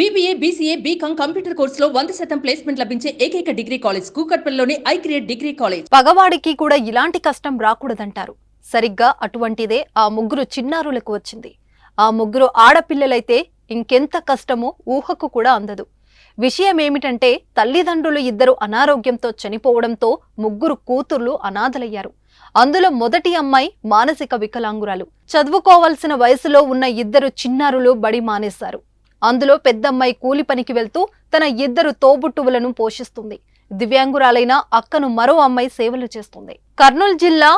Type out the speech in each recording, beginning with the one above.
BBA BCA BCom computer కోర్సులో వంద శాతం ప్లేస్మెంట్ లభించే ఏకైక డిగ్రీ కాలేజ్ కూకట్పల్లిలోని ఐ క్రియేట్ డిగ్రీ కాలేజ్ పగవాడికి కూడా ఇలాంటి కష్టం రాకూడదంటారు. సరిగ్గా అటువంటిదే ఆ ముగ్గురు చిన్నారులకు వచ్చింది. ఆ ముగ్గురు ఆడపిల్లలైతే ఇంకెంత కష్టమో ఊహకు కూడా అందదు. విషయం ఏమిటంటే తల్లిదండ్రులు ఇద్దరు అనారోగ్యంతో చనిపోవడంతో ముగ్గురు కూతుర్లు అనాథలయ్యారు. అందులో మొదటి అమ్మాయి మానసిక వికలాంగురాలు. చదువుకోవాల్సిన వయసులో ఉన్న ఇద్దరు చిన్నారులు బడి మానేశారు. అందులో పెద్దమ్మాయి కూలి పనికి వెళ్తూ తన ఇద్దరు తోబుట్టువులను పోషిస్తుంది. దివ్యాంగురాలైన అక్కను మరో అమ్మాయి సేవలు చేస్తుంది. కర్నూలు జిల్లా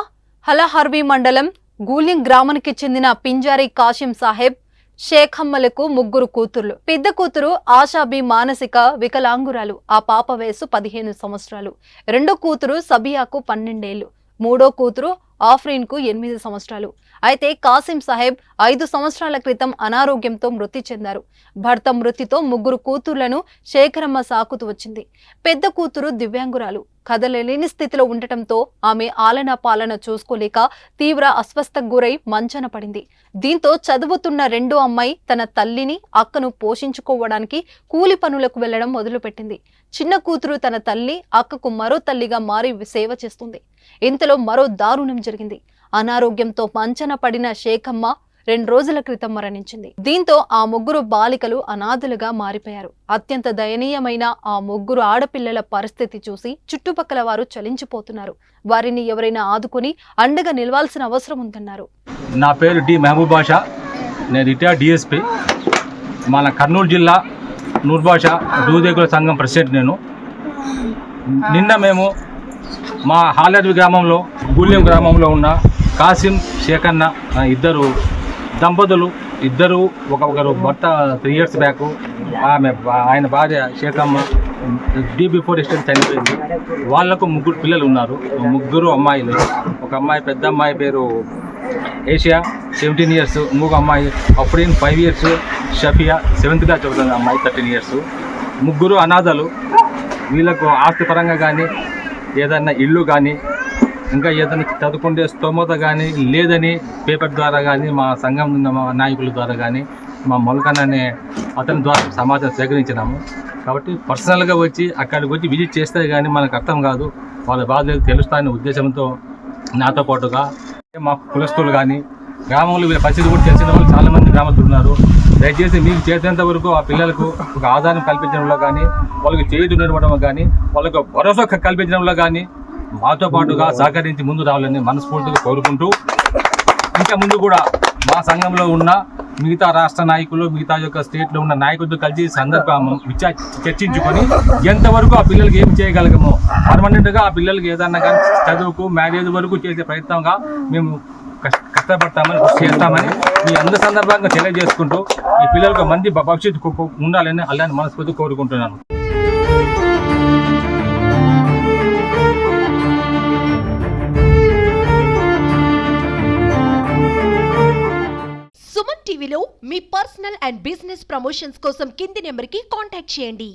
హలహర్వి మండలం గూలిం గ్రామానికి చెందిన పింజారి కాశిం సాహెబ్ షేఖమ్మలకు ముగ్గురు కూతుర్లు. పెద్ద కూతురు ఆషాబి మానసిక వికలాంగురాలు. ఆ పాప వయసు పదిహేను సంవత్సరాలు. రెండో కూతురు సబియాకు పన్నెండేళ్ళు. మూడో కూతురు ఆఫ్రీన్కు ఎనిమిది సంవత్సరాలు. అయితే కాసిం సాహెబ్ ఐదు సంవత్సరాల క్రితం అనారోగ్యంతో మృతి చెందారు. భర్త మృతితో ముగ్గురు కూతుర్లను శేఖరమ్మ సాకుతూ వచ్చింది. పెద్ద కూతురు దివ్యాంగురాలు. కదలలేని స్థితిలో ఉండటంతో ఆమె ఆలన పాలన చూసుకోలేక తీవ్ర అస్వస్థకు గురై మంచన పడింది. దీంతో చదువుతున్న రెండో అమ్మాయి తన తల్లిని అక్కను పోషించుకోవడానికి కూలి పనులకు వెళ్ళడం మొదలుపెట్టింది. చిన్న కూతురు తన తల్లి అక్కకు మరో తల్లిగా మారి సేవ చేస్తుంది. ఇంతలో మరో దారుణం జరిగింది. అనారోగ్యంతో మంచన పడిన శేఖమ్మ రెండు రోజుల క్రితం మరణించింది. దీంతో ఆ ముగ్గురు బాలికలు అనాథులుగా మారిపోయారు. అత్యంత దయనీయమైన ఆ ముగ్గురు ఆడపిల్లల పరిస్థితి చూసి చుట్టుపక్కల వారు చలించిపోతున్నారు. వారిని ఎవరైనా ఆదుకుని అండగా నిలవాల్సిన అవసరం ఉందన్నారు. నా పేరు డి మహబూబ్ బాషా. నేను రిటైర్డ్ డిఎస్పి. మన కర్నూలు జిల్లా నూర్బాషా దూదేగుల సంఘం ప్రెసిడెంట్ నేను. నిన్న మేము మా హాలర్వి గ్రామంలో గుళ్ళెం గ్రామంలో ఉన్న కాసిం శేఖన్న ఇద్దరు దంపతులు ఇద్దరు ఒకరు భర్త త్రీ ఇయర్స్ బ్యాక్ ఆమె ఆయన భార్య శేఖమ్మ డీబీ ఫోర్ ఎస్టేట్ చనిపోయింది. వాళ్ళకు ముగ్గురు పిల్లలు ఉన్నారు. ముగ్గురు అమ్మాయిలు. ఒక అమ్మాయి పెద్ద అమ్మాయి పేరు ఏషియా సెవెంటీన్ ఇయర్స్ ఇంకొక అమ్మాయి Afreen five years Shafia seventh class చదువుతుంది అమ్మాయి థర్టీన్ ఇయర్స్ ముగ్గురు అనాథలు. వీళ్ళకు ఆస్తి పరంగా కానీ ఏదైనా ఇల్లు కానీ ఇంకా ఏదైనా చదువుకుంటే స్తోమత కానీ లేదని పేపర్ ద్వారా కానీ మా సంఘం ఉన్న మా నాయకుల ద్వారా కానీ మా మొలకన్ అనే అతని ద్వారా సమాచారం సేకరించినాము. కాబట్టి పర్సనల్గా వచ్చి అక్కడికి వచ్చి విజిట్ చేస్తే కానీ మనకు అర్థం కాదు వాళ్ళ బాధలు తెలుస్తాయనే ఉద్దేశంతో నాతో పాటుగా మా కులస్తులు కానీ గ్రామంలో వీళ్ళ పరిస్థితి కూడా తెలిసిన వాళ్ళు చాలామంది గ్రామస్తులు ఉన్నారు. దయచేసి మీకు చేసేంత వరకు ఆ పిల్లలకు ఒక ఆధారం కల్పించడంలో కానీ వాళ్ళకి చేతి నిలవడం కానీ వాళ్ళకు భరోసా క- కల్పించడంలో కానీ మాతో పాటుగా సహకరించి ముందు రావాలని మనస్ఫూర్తిగా కోరుకుంటూ ఇంకా ముందు కూడా మా సంఘంలో ఉన్న మిగతా రాష్ట్ర నాయకులు మిగతా యొక్క స్టేట్లో ఉన్న నాయకులతో కలిసి సందర్భం విచా చర్చించుకొని ఎంతవరకు ఆ పిల్లలకి ఏం చేయగలగము? పర్మనెంట్గా ఆ పిల్లలకి ఏదన్నా కానీ చదువుకు మ్యారేజ్ వరకు చేసే ప్రయత్నంగా మేము కష్ట- కష్టపడతామని కృషి చేస్తామని మీ అందరి సందర్భంగా తెలియజేసుకుంటూ ఈ పిల్లలకు మంచి భవిష్యత్తు ఉండాలని అల్లాని మనస్ఫూర్తి కోరుకుంటున్నాను. సుమన్ టీవీలో మీ పర్సనల్ అండ్ బిజినెస్ ప్రమోషన్స్ కోసం కింది నెంబర్కి కాంటాక్ట్ చేయండి.